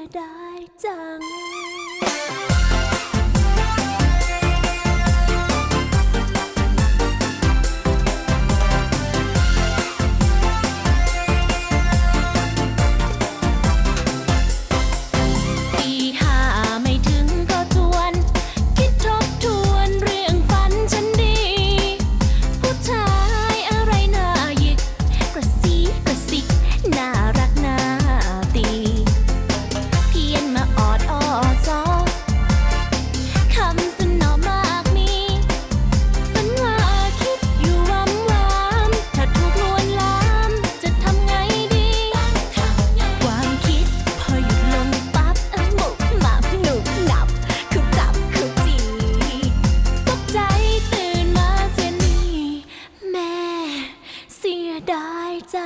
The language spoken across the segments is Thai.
ยดายจัง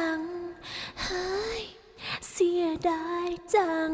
ัง เฮ้ย เสียดายจัง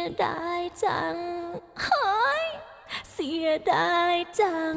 ียดายจังเฮ้ยเสียดายจัง